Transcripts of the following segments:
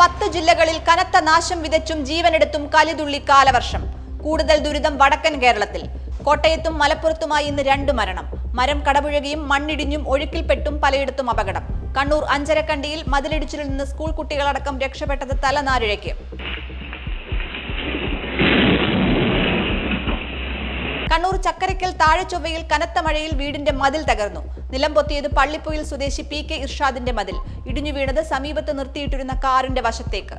പത്ത് ജില്ലകളിൽ കനത്ത നാശം വിതച്ചും ജീവനെടുത്തും കലിതുള്ളി കാലവർഷം. കൂടുതൽ ദുരിതം വടക്കൻ കേരളത്തിൽ. കോട്ടയത്തും മലപ്പുറത്തുമായി ഇന്ന് രണ്ട് മരണം. മരം കടപുഴകിയും മണ്ണിടിഞ്ഞും ഒഴുക്കിൽപ്പെട്ടും പലയിടത്തും അപകടം. കണ്ണൂർ അഞ്ചരക്കണ്ടിയിൽ മതിലിടിച്ചിലിൽ നിന്ന് സ്കൂൾ കുട്ടികളടക്കം രക്ഷപ്പെട്ടത് തലനാരിഴയ്ക്ക്. താഴെ താഴെച്ചൊവ്വയിൽ കനത്ത മഴയിൽ വീടിന്റെ മതിൽ തകർന്നു. നിലം പൊത്തിയത് പള്ളിപ്പൊയിൽ സ്വദേശി പി കെ ഇർഷാദിന്റെ മതിൽ. ഇടിഞ്ഞു വീണത് സമീപത്ത് നിർത്തിയിട്ടിരുന്ന കാറിന്റെ വശത്തേക്ക്.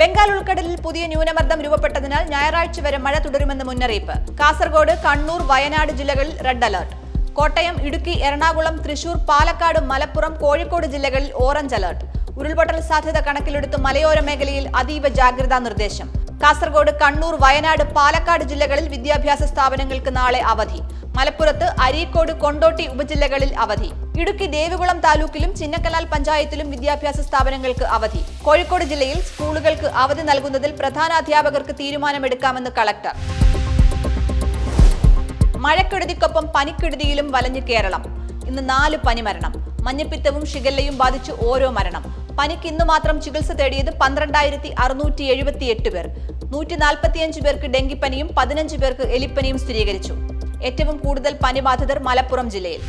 ബംഗാൾ ഉൾക്കടലിൽ പുതിയ ന്യൂനമർദ്ദം രൂപപ്പെട്ടതിനാൽ ഞായറാഴ്ച വരെ മഴ തുടരുമെന്ന് മുന്നറിയിപ്പ്. കാസർഗോഡ് കണ്ണൂർ വയനാട് ജില്ലകളിൽ റെഡ് അലർട്ട്. കോട്ടയം ഇടുക്കി എറണാകുളം തൃശൂർ പാലക്കാട് മലപ്പുറം കോഴിക്കോട് ജില്ലകളിൽ ഓറഞ്ച് അലർട്ട്. ഉരുൾപൊട്ടൽ സാധ്യത കണക്കിലെടുത്ത് മലയോര മേഖലയിൽ അതീവ ജാഗ്രതാ നിർദ്ദേശം. കാസർഗോഡ് കണ്ണൂർ വയനാട് പാലക്കാട് ജില്ലകളിൽ വിദ്യാഭ്യാസ സ്ഥാപനങ്ങൾക്ക് നാളെ അവധി. മലപ്പുറത്ത് അരീക്കോട് കൊണ്ടോട്ടി ഉപജില്ലകളിൽ അവധി. ഇടുക്കി ദേവികുളം താലൂക്കിലും ചിന്നക്കനാൽ പഞ്ചായത്തിലും വിദ്യാഭ്യാസ സ്ഥാപനങ്ങൾക്ക് അവധി. കോഴിക്കോട് ജില്ലയിൽ സ്കൂളുകൾക്ക് അവധി നൽകുന്നതിൽ പ്രധാനാധ്യാപകർക്ക് തീരുമാനമെടുക്കാമെന്ന് കളക്ടർ. മഴക്കെടുതിക്കൊപ്പം പനിക്കെടുതിയിലും വലഞ്ഞു കേരളം. ഇന്ന് നാല് പനിമരണം. മഞ്ഞപ്പിത്തവും ഷിഗല്ലയും ബാധിച്ച് ഓരോ മരണം. പനിക്ക് ഇന്ന് മാത്രം ചികിത്സ തേടിയത് പന്ത്രണ്ടായിരത്തി അറുന്നൂറ്റി എഴുപത്തി എട്ട് പേർ. നൂറ്റി നാൽപ്പത്തിയഞ്ച് പേർക്ക് ഡെങ്കിപ്പനിയും പതിനഞ്ച് പേർക്ക് എലിപ്പനിയും സ്ഥിരീകരിച്ചു. ഏറ്റവും കൂടുതൽ പനി ബാധിതർ മലപ്പുറം ജില്ലയിൽ.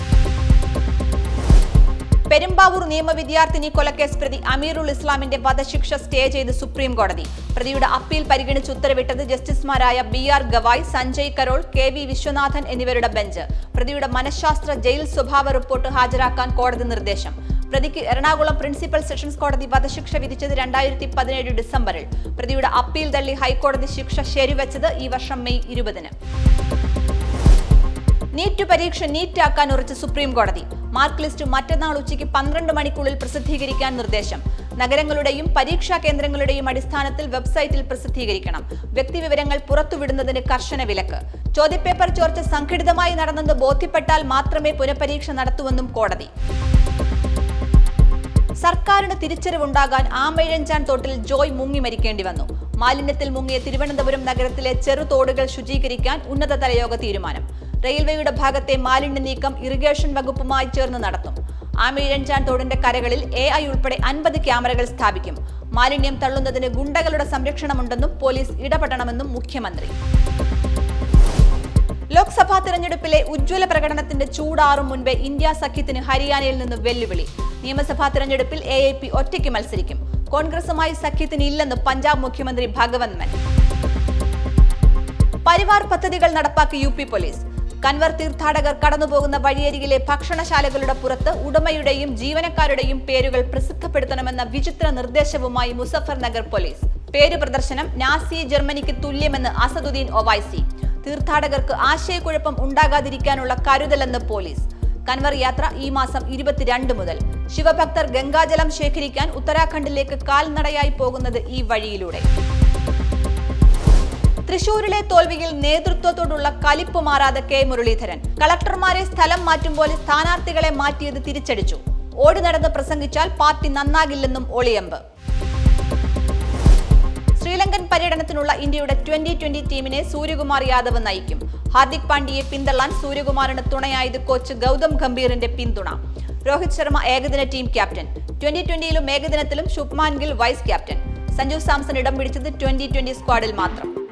പെരുമ്പാവൂർ നിയമ വിദ്യാർത്ഥിനി കൊലക്കേസ് പ്രതി അമീറുൽ ഇസ്ലാമിന്റെ വധശിക്ഷ സ്റ്റേ ചെയ്ത് സുപ്രീം കോടതി. പ്രതിയുടെ അപ്പീൽ പരിഗണിച്ച് ഉത്തരവിട്ടത് ജസ്റ്റിസുമാരായ B R Gavai Sanjay Karol K V Viswanathan എന്നിവരുടെ ബെഞ്ച്. പ്രതിയുടെ മനഃശാസ്ത്ര ജയിൽ സ്വഭാവ റിപ്പോർട്ട് ഹാജരാക്കാൻ കോടതി നിർദ്ദേശം. പ്രതിക്ക് എറണാകുളം പ്രിൻസിപ്പൽ സെഷൻസ് കോടതി വധശിക്ഷ വിധിച്ചത് രണ്ടായിരത്തി പതിനേഴ് ഡിസംബറിൽ. പ്രതിയുടെ അപ്പീൽ തള്ളി ഹൈക്കോടതി ശിക്ഷ ശരിവച്ചത് ഈ വർഷം മെയ് ഇരുപതിന്. നീറ്റ് പരീക്ഷ നീറ്റാക്കാൻ ഉറച്ച് സുപ്രീം കോടതി. മാർക്ക് ലിസ്റ്റ് മറ്റന്നാൾ ഉച്ചയ്ക്ക് പന്ത്രണ്ട് മണിക്കുള്ളിൽ പ്രസിദ്ധീകരിക്കാൻ നിർദ്ദേശം. നഗരങ്ങളുടെയും പരീക്ഷാ കേന്ദ്രങ്ങളുടെയും അടിസ്ഥാനത്തിൽ വെബ്സൈറ്റിൽ പ്രസിദ്ധീകരിക്കണം. വ്യക്തിവിവരങ്ങൾ പുറത്തുവിടുന്നതിന് കർശന വിലക്ക്. ചോദ്യപേപ്പർ ചോർച്ച സംഘടിതമായി നടന്നെന്ന് ബോധ്യപ്പെട്ടാൽ മാത്രമേ പുനഃപരീക്ഷ നടത്തുവെന്നും കോടതി. സർക്കാരിന് തിരിച്ചറിവുണ്ടാകാൻ ആമയിഴഞ്ചാൻ തോട്ടിൽ ജോയ് മുങ്ങി മരിക്കേണ്ടി വന്നു. മാലിന്യത്തിൽ മുങ്ങിയ തിരുവനന്തപുരം നഗരത്തിലെ ചെറുതോടുകൾ ശുചീകരിക്കാൻ ഉന്നതതല യോഗ തീരുമാനം. റെയിൽവേയുടെ ഭാഗത്തെ മാലിന്യ നീക്കം ഇറിഗേഷൻ വകുപ്പുമായി ചേർന്ന് നടത്തും. ആമയിഴഞ്ചാൻ തോടിന്റെ കരകളിൽ എ ഐ ഉൾപ്പെടെ അൻപത് ക്യാമറകൾ സ്ഥാപിക്കും. മാലിന്യം തള്ളുന്നതിന് ഗുണ്ടകളുടെ സംരക്ഷണമുണ്ടെന്നും പോലീസ് ഇടപെടണമെന്നും മുഖ്യമന്ത്രി. ലോക്സഭാ തെരഞ്ഞെടുപ്പിലെ ഉജ്ജ്വല പ്രകടനത്തിന്റെ ചൂടാറും മുൻപേ ഇന്ത്യ സഖ്യത്തിന് ഹരിയാനയിൽ നിന്ന് വെല്ലുവിളി. നിയമസഭാ തെരഞ്ഞെടുപ്പിൽ എ എ പി ഒറ്റയ്ക്ക് മത്സരിക്കും. കോൺഗ്രസുമായി സഖ്യത്തിന് ഇല്ലെന്ന് പഞ്ചാബ് മുഖ്യമന്ത്രി ഭഗവന്ത് മാൻ. പരിവാർ പദ്ധതികൾ നടപ്പാക്കി യു പി പോലീസ്. കൻവർ തീർത്ഥാടകർ കടന്നുപോകുന്ന വഴിയരികിലെ ഭക്ഷണശാലകളുടെ പുറത്ത് ഉടമയുടെയും ജീവനക്കാരുടെയും പേരുകൾ പ്രസിദ്ധപ്പെടുത്തണമെന്ന വിചിത്ര നിർദ്ദേശവുമായി മുസഫർ നഗർ പോലീസ്. പേര് പ്രദർശനം നാസി ജർമ്മനിക്ക് തുല്യമെന്ന് അസദുദ്ദീൻ ഒവൈസി തീർത്ഥാടകർക്ക് ആശയക്കുഴപ്പം ഉണ്ടാകാതിരിക്കാനുള്ള കരുതലെന്ന് പോലീസ്. കൻവർ യാത്ര ഈ മാസം ഇരുപത്തിരണ്ട് മുതൽ. ശിവഭക്തർ ഗംഗാജലം ശേഖരിക്കാൻ ഉത്തരാഖണ്ഡിലേക്ക് കാൽനടയായി പോകുന്നത് ഈ വഴിയിലൂടെ. തൃശൂരിലെ തോൽവിയിൽ നേതൃത്വത്തോടുള്ള കലിപ്പ് മാറാതെ കെ. മുരളീധരൻ. കളക്ടർമാരെ സ്ഥലം മാറ്റും പോലെ സ്ഥാനാർത്ഥികളെ മാറ്റിയത് തിരിച്ചടിച്ചു. ഓടി നടന്ന് പ്രസംഗിച്ചാൽ പാർട്ടി നന്നാകില്ലെന്നും ഒളിയമ്പ്. ശ്രീലങ്കൻ പര്യടനത്തിനുള്ള ഇന്ത്യയുടെ ട്വന്റി ട്വന്റി ടീമിനെ സൂര്യകുമാർ യാദവ് നയിക്കും. ഹാർദിക് പാണ്ഡ്യയെ പിന്തള്ളാൻ സൂര്യകുമാറിന് തുണയായത് കോച്ച് ഗൗതം ഗംഭീറിന്റെ പിന്തുണ. രോഹിത് ശർമ്മ ഏകദിന ടീം ക്യാപ്റ്റൻ. ട്വന്റി ട്വന്റിയിലും ഏകദിനത്തിലും ശുഭ്മാൻ ഗിൽ വൈസ് ക്യാപ്റ്റൻ. സഞ്ജു സാംസൺ ഇടം പിടിച്ചത് ട്വന്റി ട്വന്റി സ്ക്വാഡിൽ മാത്രം.